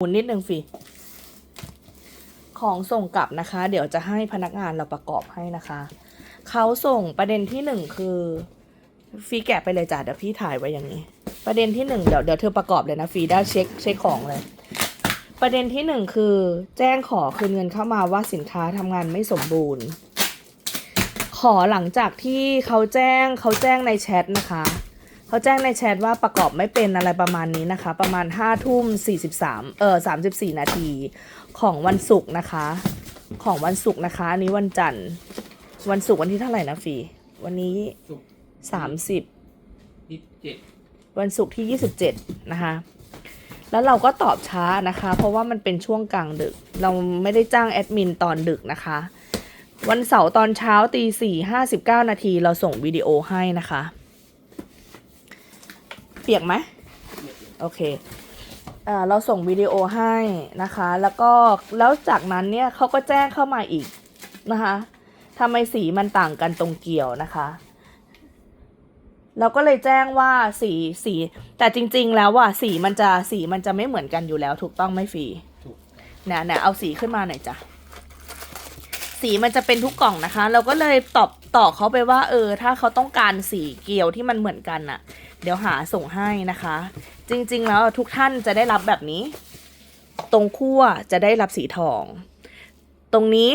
หมุนนิดนึงฟีของส่งกลับนะคะ เดี๋ยวจะให้พนักงานเราประกอบให้นะคะ เขาส่งประเด็นที่หนึ่งคือฟีแกะไปเลยจ้ะเดี๋ยวพี่ถ่ายไว้อย่างนี้ ประเด็นที่หนึ่งเดี๋ยวเดี๋ยวเธอประกอบเลยนะฟีได้เช็คเช็คของเลย ประเด็นที่หนึ่งคือ แจ้งขอคืนเงินเข้ามาว่าสินค้าทำงานไม่สมบูรณ์ ขอหลังจากที่เขาแจ้งเขาแจ้งในแชทนะคะ เขาแจ้งในแชทว่าประกอบไม่เป็นอะไรประมาณนี้นะคะ ประมาณ5้าทุ่ม43เออ34 นาทีของวันศุกร์นะคะ ของวันศุกร์นะคะ อันนี้วันจันทร์ วันศุกร์วันที่เท่าไหร่นะฟีวันนี้สุก30 ยี่สิบเจ็ดวันศุกร์ที่ 27 นะคะ แล้วเราก็ตอบช้านะคะ เพราะว่ามันเป็นช่วงกลางดึก เราไม่ได้จ้างแอดมินตอนดึกนะคะ วันเสาร์ตอนเช้าตีสี่ห้าสิบเก้านาทีเราส่งวิดีโอให้นะคะเปียกไหมโอเคเอ่อเราส่งวิดีโอให้นะคะ แล้วก็แล้วจากนั้นเนี่ยเขาก็แจ้งเข้ามาอีกนะคะทำไมสีมันต่างกันตรงเกี่ยวนะคะ เราก็เลยแจ้งว่าสีสี แต่จริง ๆ แล้วว่าสีมันจะสีมันจะไม่เหมือนกันอยู่แล้ว ถูกต้องไหมฟีเนี่ยเนี่ยเอาสีขึ้นมาหน่อยจ้ะสีมันจะเป็นทุกกล่องนะคะ เราก็เลยตอบตอบเขาไปว่า เออ ถ้าเขาต้องการสีเกลียวที่มันเหมือนกันน่ะ เดี๋ยวหาส่งให้นะคะ จริงๆแล้วทุกท่านจะได้รับแบบนี้ ตรงขั้วจะได้รับสีทอง ตรงนี้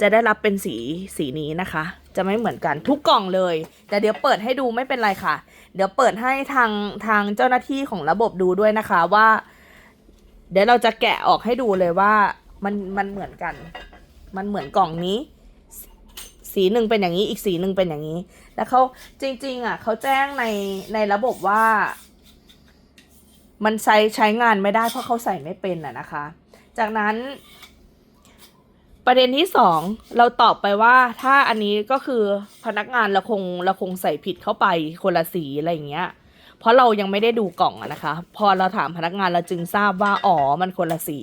จะได้รับเป็นสีสีนี้นะคะ จะไม่เหมือนกันทุกกล่องเลย แต่เดี๋ยวเปิดให้ดูไม่เป็นไรค่ะ เดี๋ยวเปิดให้ทางทางเจ้าหน้าที่ของระบบดูด้วยนะคะว่า เดี๋ยวเราจะแกะออกให้ดูเลยว่ามันมันเหมือนกัน มันเหมือนกล่องนี้ สีหนึ่งเป็นอย่างนี้อีกสีหนึ่งเป็นอย่างนี้ แล้วเขาจริง ๆ อะเขาแจ้งในในระบบว่า มันใช้ใช้งานไม่ได้เพราะเขาใส่ไม่เป็นอะนะคะ จากนั้น ประเด็นที่สองเราตอบไปว่าถ้าอันนี้ก็คือพนักงานเราคงเราคงใส่ผิดเข้าไปคนละสีอะไรอย่างเงี้ยเพราะเรายังไม่ได้ดูกล่องอะนะคะ พอเราถามพนักงานเราจึงทราบว่าอ๋อมันคนละสี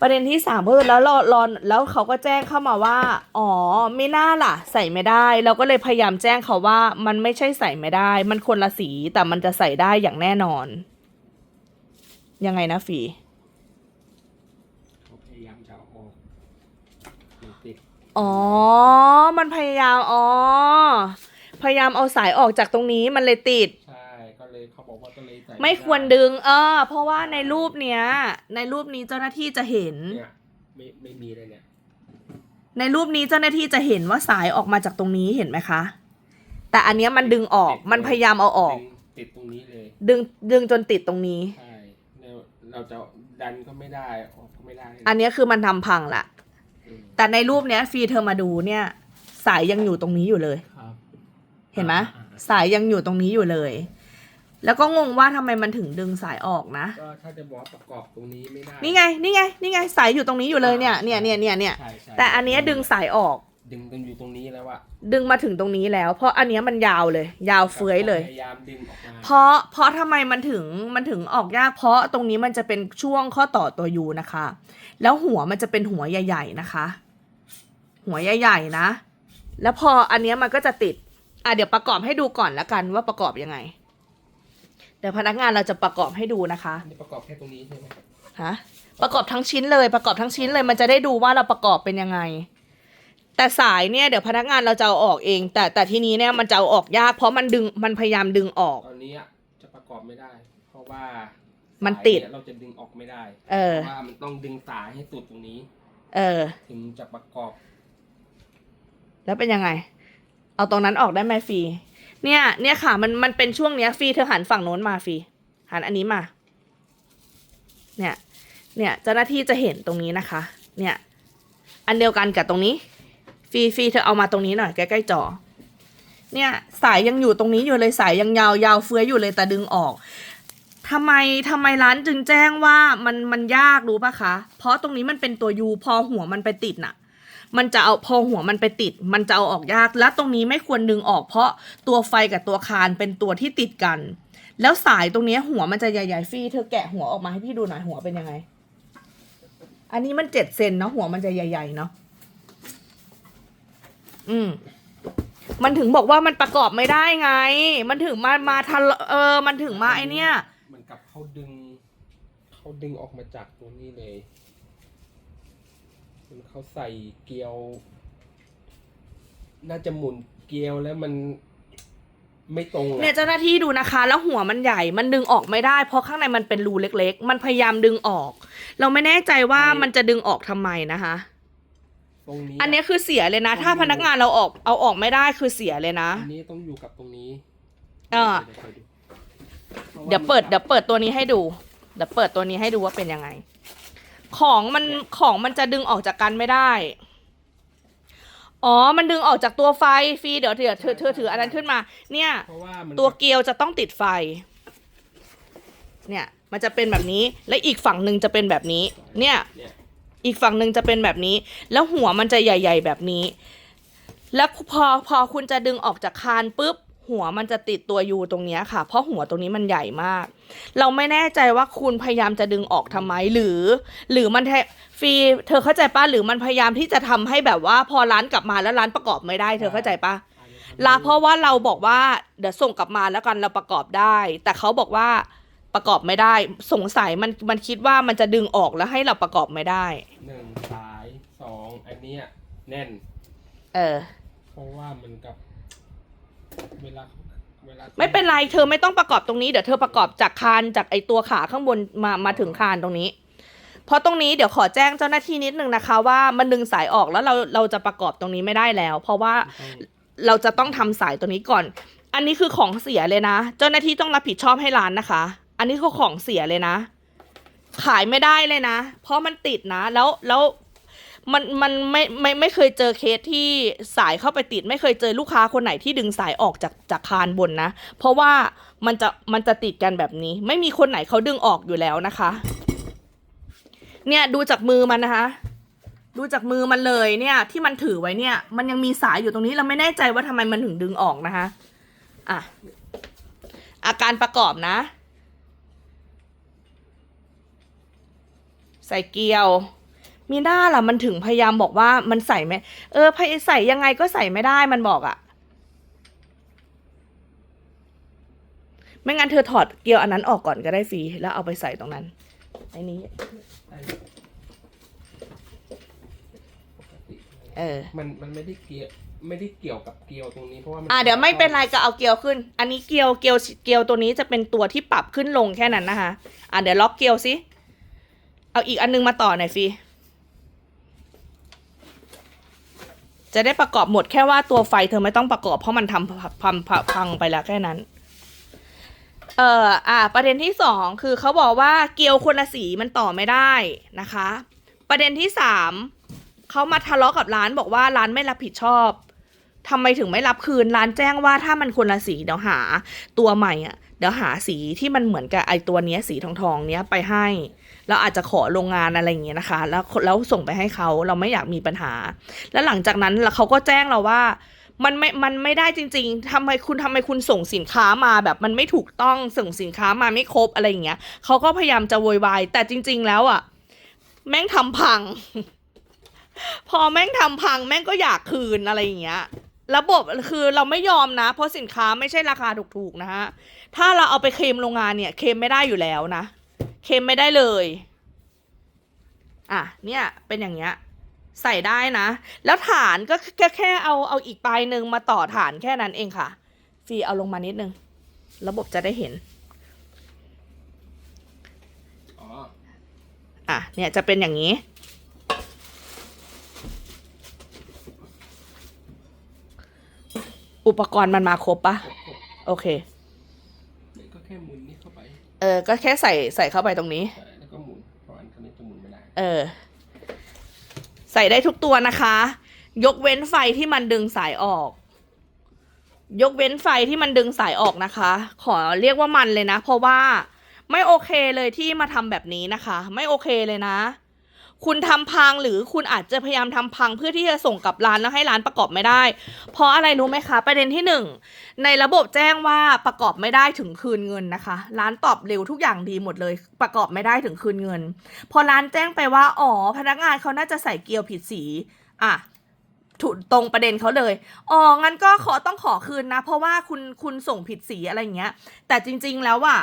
ประเด็นที่สามเพิ่มแล้วรอรอแล้วเขาก็แจ้งเข้ามาว่า อ๋อไม่น่าล่ะ ใส่ไม่ได้ เราก็เลยพยายามแจ้งเขาว่ามันไม่ใช่ใส่ไม่ได้ มันคนละสีแต่มันจะใส่ได้อย่างแน่นอน ยังไงนะฟีเขาพยายามจะเอาออกมันติดอ๋อ มันพยายามอ๋อพยายามเอาสายออกจากตรงนี้มันเลยติด ใช่ก็ เลยเขาบอกว่าก็เลยใส่ไม่ควรดึง เออ เพราะว่าในรูปเนี้ย ในรูปนี้เจ้าหน้าที่จะเห็น เนี่ยไม่ไม่มีเลยเนี่ยในรูปนี้เจ้าหน้าที่จะเห็นว่าสายออกมาจากตรงนี้เห็นไหมคะ แต่อันเนี้ยมันดึงออกมันพยายามเอาออกดึงติดตรงนี้เลย ดึงดึงจนติดตรงนี้ ใช่แล้วเราจะดันก็ไม่ได้ออกก็ไม่ได้อันเนี้ยคือมันทำพังละอืมแต่ในรูปเนี้ยฟีเธอมาดูเนี่ย สายยังอยู่ตรงนี้อยู่เลย ครับเห็นไหมอ่าอ่าสายยังอยู่ตรงนี้อยู่เลย แล้วก็งงว่าทำไมมันถึงดึงสายออกนะ ก็ถ้าจะบอกว่าประกอบตรงนี้ไม่ได้นี่ไง นี่ไง นี่ไงสายอยู่ตรงนี้อยู่เลยเนี่ย เนี่ยเนี่ยเนี่ยเนี่ย ใช่ใช่แต่อันเนี้ยดึงสายออก ดึงกันอยู่ตรงนี้แล้วอะดึงมาถึงตรงนี้แล้ว เพราะอันเนี้ยมันยาวเลย ยาวเฟื้อยเลย พยายามดึงออกมาเพราะ เพราะทำไมมันถึง มันถึงออกยาก เพราะตรงนี้มันจะเป็นช่วงข้อต่อตัวยูนะคะ แล้วหัวมันจะเป็นหัวใหญ่ ๆนะคะ หัวใหญ่ ๆ นะ แล้วพออันเนี้ยมันก็จะติด อะเดี๋ยวประกอบให้ดูก่อนละกันว่าประกอบยังไง เดี๋ยวพนักงานเราจะประกอบให้ดูนะคะอันนี้ประกอบแค่ตรงนี้ใช่ไหมฮะประกอบทั้งชิ้นเลย ประกอบทั้งชิ้นเลย มันจะได้ดูว่าเราประกอบเป็นยังไง แต่สายเนี่ยเดี๋ยวพนักงานเราจะเอาออกเอง แต่แต่ทีนี้เนี่ยมันจะเอาออกยาก เพราะมันดึงมันพยายามดึงออก ตอนนี้อะจะประกอบไม่ได้ เพราะว่ามันสายติดเยเราจะดึงออกไม่ได้เออ พราะว่ามันต้องดึงสายให้สุดตรงนี้ เออ ถึงจะประกอบแล้วเป็นยังไง เอาตรงนั้นออกได้ไหมฟรี เนี่ยเนี่ยค่ะมันมันเป็นช่วงเนี้ยฟีเธอหันฝั่งโน้นมาฟีหันอันนี้มา เนี่ย เนี่ยเจ้าหน้าที่จะเห็นตรงนี้นะคะ เนี่ย อันเดียวกันกับตรงนี้ ฟีฟีเธอเอามาตรงนี้หน่อยใกล้ๆจอเนี่ยสายยังอยู่ตรงนี้อยู่เลยสายยังยาวยาวเฟื้อยอยู่เลยแต่ดึงออกทำไมทำไมร้านจึงแจ้งว่ามันมันยากรู้ปะคะ เพราะตรงนี้มันเป็นตัวยูพอหัวมันไปติดน่ะ มันจะเอาพอหัวมันไปติด มันจะเอาออกยาก แล้วตรงนี้ไม่ควรดึงออกเพราะตัวไฟกับตัวคานเป็นตัวที่ติดกัน แล้วสายตรงนี้หัวมันจะใหญ่ๆฟรีเธอแกะหัวออกมาให้พี่ดูหน่อยหัวเป็นยังไง อันนี้มันเจ็ดเซนเนาะหัวมันจะใหญ่ๆเนาะอืมมันถึงบอกว่ามันประกอบไม่ได้ไง มันถึงมามาทันเออ มันถึงมาไอเนี้ยเหมือนกับเขาดึง เขาดึงออกมาจากตรงนี้เลย เขาใส่เกลียว น่าจะหมุนเกลียวแล้วมันไม่ตรงอะเนี่ยเจ้าหน้าที่ดูนะคะ แล้วหัวมันใหญ่มันดึงออกไม่ได้ เพราะข้างในมันเป็นรูเล็ก ๆ มันพยายามดึงออก เราไม่แน่ใจว่ามันจะดึงออกทำไมนะคะ ตรงนี้อันนี้คือเสียเลยนะ ถ้าพนักงานเราออกเอาออกไม่ได้คือเสียเลยนะ อันนี้ต้องอยู่กับตรงนี้เออ เดี๋ยวเปิดเดี๋ยวเปิดตัวนี้ให้ดู เดี๋ยวเปิดตัวนี้ให้ดูว่าเป็นยังไง ของมันของมันจะดึงออกจากกันไม่ได้ อ๋อ มันดึงออกจากตัวไฟฟรีเดี๋ยวเดี๋ยวเธอเธอถืออันนั้นขึ้นมา เนี่ย เพราะว่ามันตัวเกลียวจะต้องติดไฟ เนี่ย มันจะเป็นแบบนี้ และอีกฝั่งหนึ่งจะเป็นแบบนี้ เนี่ย เนี่ยอีกฝั่งหนึ่งจะเป็นแบบนี้ แล้วหัวมันจะใหญ่ ๆ แบบนี้ แล้วพอพอคุณจะดึงออกจากคานปุ๊บ หัวมันจะติดตัวยูตรงเนี้ยค่ะ เพราะหัวตรงนี้มันใหญ่มาก เราไม่แน่ใจว่าคุณพยายามจะดึงออกทำไมหรือ หรือมันแทฟรีเธอเข้าใจป้ะหรือมันพยายามที่จะทำให้แบบว่าพอร้านกลับมาแล้วร้านประกอบไม่ได้เธอเข้าใจป้ะลาเพราะว่าเราบอกว่าเดี๋ยวส่งกลับมาแล้วกันเราประกอบได้ แต่เขาบอกว่าประกอบไม่ได้ สงสัยมันมันคิดว่ามันจะดึงออกแล้วให้เราประกอบไม่ได้หนึ่งสายสองอันเนี้ยแน่น เออเพราะว่ามันกับ เวลาเวลาไม่เป็นไรเธอไม่ต้องประกอบตรงนี้เดี๋ยวเธอประกอบจากคานจากไอตัวขาข้างบนมามาถึงคานตรงนี้ เพราะตรงนี้เดี๋ยวขอแจ้งเจ้าหน้าที่นิดนึงนะคะ ว่ามันดึงสายออกแล้วเราเราจะประกอบตรงนี้ไม่ได้แล้ว เพราะว่าต้องเราจะต้องทำสายตัวนี้ก่อน อันนี้คือของเสียเลยนะ เจ้าหน้าที่ต้องรับผิดชอบให้ร้านนะคะ อันนี้คือของเสียเลยนะ ขายไม่ได้เลยนะ เพราะมันติดนะ แล้วแล้ว มันมันไม่ไม่ไม่เคยเจอเคสที่สายเข้าไปติด ไม่เคยเจอลูกค้าคนไหนที่ดึงสายออกจากจากคานบนนะ เพราะว่ามันจะมันจะติดกันแบบนี้ ไม่มีคนไหนเขาดึงออกอยู่แล้วนะคะ เนี่ยดูจากมือมันนะคะ ดูจากมือมันเลยเนี่ย ที่มันถือไว้เนี่ย มันยังมีสายอยู่ตรงนี้เราไม่แน่ใจว่าทำไมมันถึงดึงออกนะคะอะอาการประกอบนะ ใส่เกลียว มีหน้าล่ะมันถึงพยายามบอกว่ามันใส่ไหมเออพยใส่ยังไงก็ใส่ไม่ได้มันบอกอะไม่งั้นเธอถอดเกลียวอันนั้นออกก่อนก็ได้ฟรีแล้วเอาไปใส่ตรงนั้นไอ้นี้ได้ปกติเออมันมันไม่ได้เกี่ยวไม่ได้เกี่ยวกับเกลียวตรงนี้เพราะว่ามันอะเดี๋ยวไม่เป็นไรก็เอาเกลียวขึ้น อันนี้เกลียวเกลียวเกลียวตัวนี้จะเป็นตัวที่ปรับขึ้นลงแค่นั้นนะคะอะเดี๋ยวล็อกเกลียวสิเอาอีกอันนึงมาต่อหน่อยฟ จะได้ประกอบหมดแค่ว่าตัวไฟเธอไม่ต้องประกอบเพราะมันทำพังพังไปแล้วแค่นั้น เอ่ออะประเด็นที่สองคือเขาบอกว่าเกลียวคนละสีมันต่อไม่ได้นะคะ ประเด็นที่สามเขามาทะเลาะกับร้านบอกว่าร้านไม่รับผิดชอบทำไมถึงไม่รับคืนร้านแจ้งว่าถ้ามันคนละสีเดี๋ยวหาตัวใหม่อะเดี๋ยวหาสีที่มันเหมือนกับไอตัวเนี้ยสีทองทองๆเนี้ยไปให้ แล้วอาจจะขอโรงงานอะไรอย่างเงี้ยนะคะ แล้วแล้วส่งไปให้เขาเราไม่อยากมีปัญหา แล้วหลังจากนั้นแล้วเขาก็แจ้งเราว่ามันไม่ มันไม่ได้จริง ๆทำไมคุณทำไมคุณส่งสินค้ามาแบบมันไม่ถูกต้องส่งสินค้ามาไม่ครบอะไรอย่างเงี้ยเขาก็พยายามจะโวยวายแต่จริง ๆ แล้วอะ แม่งทำพัง พอแม่งทำพัง แม่งก็อยากคืนอะไรอย่างเงี้ย ระบบคือเราไม่ยอมนะ เพราะสินค้าไม่ใช่ราคาถูกๆนะฮะ ถ้าเราเอาไปเคลมโรงงานเนี่ยเคลมไม่ได้อยู่แล้วนะ เคลมไม่ได้เลย อะ เนี่ย เป็นอย่างเงี้ย ใส่ได้นะ แล้วฐานก็แค่แค่เอาเอาอีกปลายหนึ่งมาต่อฐานแค่นั้นเองค่ะ ฟีเอาลงมานิดนึง ระบบจะได้เห็นอ๋ออะ เนี่ยจะเป็นอย่างนี้อุปกรณ์มันมาครบปะโอเค นี่ก็แค่หมุนนี่เข้าไป เออ ก็แค่ใส่ใส่เข้าไปตรงนี้ ใช่แล้วก็หมุนเพราะอันนี้จะหมุนไม่ได้เออ ใส่ได้ทุกตัวนะคะ ยกเว้นไฟที่มันดึงสายออก ยกเว้นไฟที่มันดึงสายออกนะคะ ขอเรียกว่ามันเลยนะ เพราะว่าไม่โอเคเลยที่มาทำแบบนี้นะคะ ไม่โอเคเลยนะ คุณทำพังหรือคุณอาจจะพยายามทำพังเพื่อที่จะส่งกลับร้านแล้วให้ร้านประกอบไม่ได้ เพราะอะไรรู้ไหมคะ ประเด็นที่หนึ่งในระบบแจ้งว่าประกอบไม่ได้ถึงคืนเงินนะคะ ร้านตอบเร็วทุกอย่างดีหมดเลย ประกอบไม่ได้ถึงคืนเงิน พอร้านแจ้งไปว่าอ๋อพนักงานเขาน่าจะใส่เกลียวผิดสีอะถูกตรงประเด็นเขาเลย อ๋อ งั้นก็ขอต้องขอคืนนะ เพราะว่าคุณคุณส่งผิดสีอะไรอย่างเงี้ย แต่จริง ๆ แล้วอะ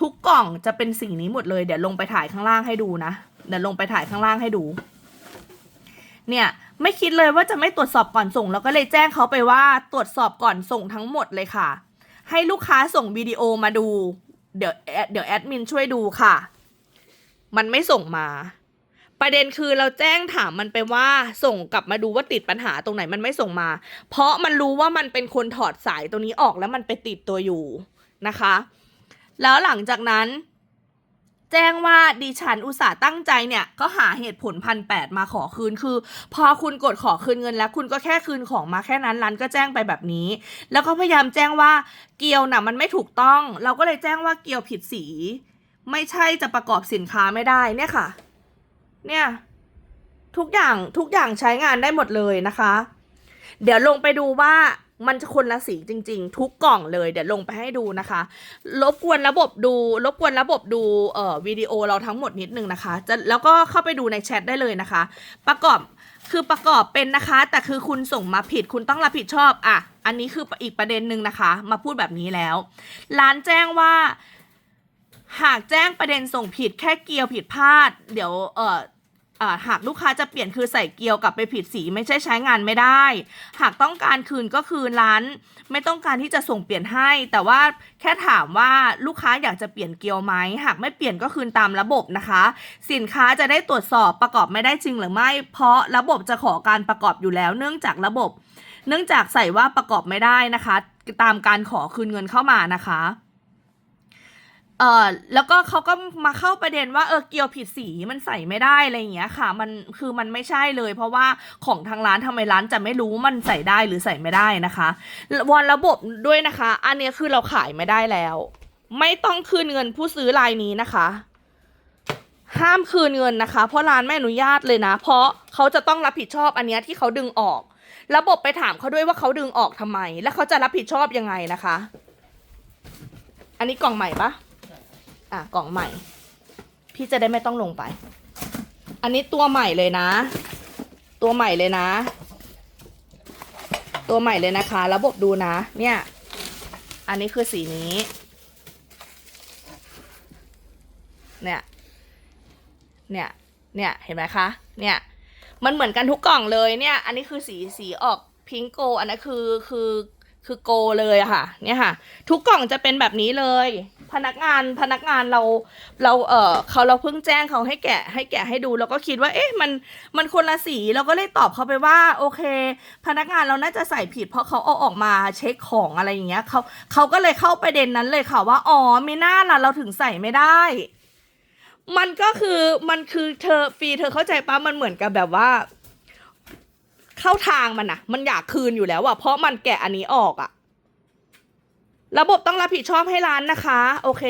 ทุกกล่องจะเป็นสีนี้หมดเลย เดี๋ยวลงไปถ่ายข้างล่างให้ดูนะ เดี๋ยวลงไปถ่ายข้างล่างให้ดู เนี่ยไม่คิดเลยว่าจะไม่ตรวจสอบก่อนส่ง แล้วก็เลยแจ้งเขาไปว่าตรวจสอบก่อนส่งทั้งหมดเลยค่ะ ให้ลูกค้าส่งวิดีโอมาดู เดี๋ยวเดี๋ยวแอดมินช่วยดูค่ะ มันไม่ส่งมา ประเด็นคือเราแจ้งถามมันไปว่าส่งกลับมาดูว่าติดปัญหาตรงไหนมันไม่ส่งมา เพราะมันรู้ว่ามันเป็นคนถอดสายตัวนี้ออกแล้วมันไปติดตัวอยู่นะคะ แล้วหลังจากนั้น แจ้งว่าดิฉันอุตส่าห์ตั้งใจเนี่ย ก็หาเหตุผลพันแปดมาขอคืนคือ พอคุณกดขอคืนเงินแล้ว คุณก็แค่คืนของมาแค่นั้นร้านก็แจ้งไปแบบนี้ แล้วก็พยายามแจ้งว่าเกียวน่ะมันไม่ถูกต้อง เราก็เลยแจ้งว่าเกียวผิดสี ไม่ใช่จะประกอบสินค้าไม่ได้เนี่ยค่ะ เนี่ยทุกอย่างทุกอย่างใช้งานได้หมดเลยนะคะ เดี๋ยวลงไปดูว่า มันจะคนละสีจริง ๆ ทุกกล่องเลยเดี๋ยวลงไปให้ดูนะคะ รบกวนระบบดู รบกวนระบบดูเอ่อวิดีโอเราทั้งหมดนิดนึงนะคะจะแล้วก็เข้าไปดูในแชทได้เลยนะคะ ประกอบคือประกอบเป็นนะคะ แต่คือคุณส่งมาผิดคุณต้องรับผิดชอบอะอันนี้คืออีกประเด็นหนึ่งนะคะ มาพูดแบบนี้แล้ว ร้านแจ้งว่า หากแจ้งประเด็นส่งผิดแค่เกียวผิดพลาด เดี๋ยวเอ่อ หากลูกค้าจะเปลี่ยนคือใส่เกียวกลับไปผิดสีไม่ใช่ใช้งานไม่ได้ หากต้องการคืนก็คือร้าน ไม่ต้องการที่จะส่งเปลี่ยนให้ แต่ว่าแค่ถามว่าลูกค้าอยากจะเปลี่ยนเกียวไหมหากไม่เปลี่ยนก็คืนตามระบบนะคะ สินค้าจะได้ตรวจสอบประกอบไม่ได้จริงหรือไม่ เพราะระบบจะขอการประกอบอยู่แล้ว เนื่องจากระบบ เนื่องจากใส่ว่าประกอบไม่ได้นะคะ ตามการขอคืนเงินเข้ามานะคะ เออแล้วก็เขาก็มาเข้าประเด็นว่าเออเกียวผิดสีมันใส่ไม่ได้อะไรอย่างเงี้ยค่ะ มันคือมันไม่ใช่เลย เพราะว่าของทางร้านทำไมร้านจะไม่รู้มันใส่ได้หรือใส่ไม่ได้นะคะวอนระบบด้วยนะคะ อันนี้คือเราขายไม่ได้แล้ว ไม่ต้องคืนเงินผู้ซื้อรายนี้นะคะ ห้ามคืนเงินนะคะ เพราะร้านไม่อนุญาตเลยนะ เพราะเขาจะต้องรับผิดชอบอันเนี้ยที่เขาดึงออก ระบบไปถามเขาด้วยว่าเขาดึงออกทำไม และเขาจะรับผิดชอบยังไงนะคะ อันนี้กล่องใหม่ปะ อะกล่องใหม่ พี่จะได้ไม่ต้องลงไป อันนี้ตัวใหม่เลยนะ ตัวใหม่เลยนะ ตัวใหม่เลยนะคะ ระบบดูนะ เนี่ย อันนี้คือสีนี้ เนี่ย เนี่ย เนี่ย เห็นไหมคะ เนี่ย มันเหมือนกันทุกกล่องเลยเนี่ย อันนี้คือสีสีออกพิงโก อันนั้นคือคือคือโกเลยค่ะ เนี่ยค่ะ ทุกกล่องจะเป็นแบบนี้เลย พนักงานพนักงานเราเราเออเขาเราเพิ่งแจ้งเขาให้แกะให้แกะให้ดูแล้วก็คิดว่า เอ๊ะมันมันคนละสีเราก็เลยตอบเขาไปว่า โอเค พนักงานเราน่าจะใส่ผิด เพราะเขาเอาออกมาเช็คของอะไรอย่างเงี้ยเขาเขาก็เลยเข้าประเด็นนั้นเลยค่ะว่าอ๋อไม่น่าล่ะเราถึงใส่ไม่ได้ มันก็คือมันคือเธอฟรีเธอเข้าใจปะมันเหมือนกับแบบว่า เข้าทางมันอะมันอยากคืนอยู่แล้วอะเพราะมันแกะอันนี้ออกอะ ระบบต้องรับผิดชอบให้ร้านนะคะ โอเค